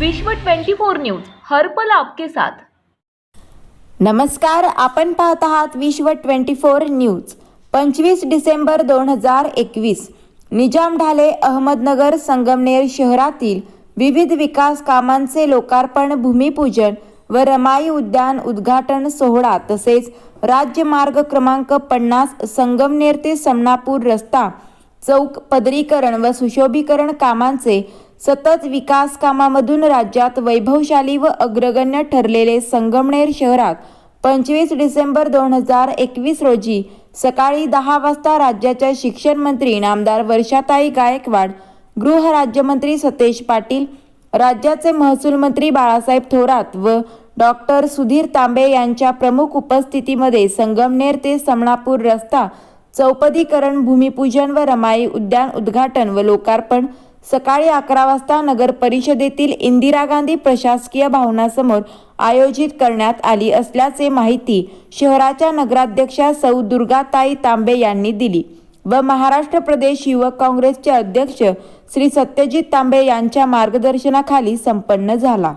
विश्व 24 न्यूज हर्पल आपके साथ. नमस्कार आपण पाहत आहात विश्व ट्वेंटी फोर न्यूज. पंचवीस डिसेंबर दोन हजार एकवीस निजाम ढाले अहमदनगर संगमनेर शहरातील विविध विकास कामांचे लोकार्पण भूमिपूजन व रमाई उद्यान उद्घाटन सोहळा तसेच राज्यमार्ग क्रमांक पन्नास संगमनेर ते समनापूर रस्ता चौक पदरीकरण व सुशोभीकरण कामांचे सतत विकास कामामधून राज्यात वैभवशाली व अग्रगण्य ठरलेले संगमनेर शहरात पंचवीस डिसेंबर दोन हजार एकवीस रोजी सकाळी दहा वाजता राज्याच्या शिक्षण मंत्री नामदार वर्षाताई गायकवाड गृह राज्यमंत्री सतेज पाटील राज्याचे महसूल मंत्री बाळासाहेब थोरात व डॉक्टर सुधीर तांबे यांच्या प्रमुख उपस्थितीमध्ये संगमनेर ते समणापूर रस्ता चौपदीकरण भूमिपूजन व रमाई उद्यान उद्घाटन व लोकार्पण सकाळी अकरा वाजता नगर परिषदेतील इंदिरा गांधी प्रशासकीय भवनासमोर आयोजित करण्यात आली असल्याचे माहिती शहराच्या नगराध्यक्षा सौ दुर्गाताई तांबे यांनी दिली व महाराष्ट्र प्रदेश युवक काँग्रेसचे अध्यक्ष श्री सत्यजित तांबे यांच्या मार्गदर्शनाखाली संपन्न झाला.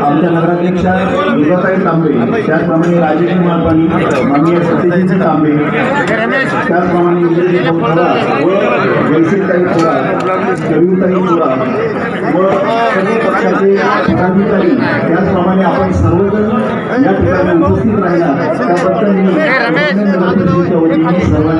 आमच्या नगराध्यक्षा दुर्गाताई तांबे त्याचप्रमाणे राजेश मालपाणी माननीय सत्यजितजी तांबे त्याचप्रमाणे इंद्रजी थोरात व जयश्रीताई थोरात कविताई थोरात व सर्व पक्षाचे पदाधिकारी त्याचप्रमाणे आपण सर्वजण या ठिकाणी उपस्थित राहिला. त्याबद्दल मी सर्वांना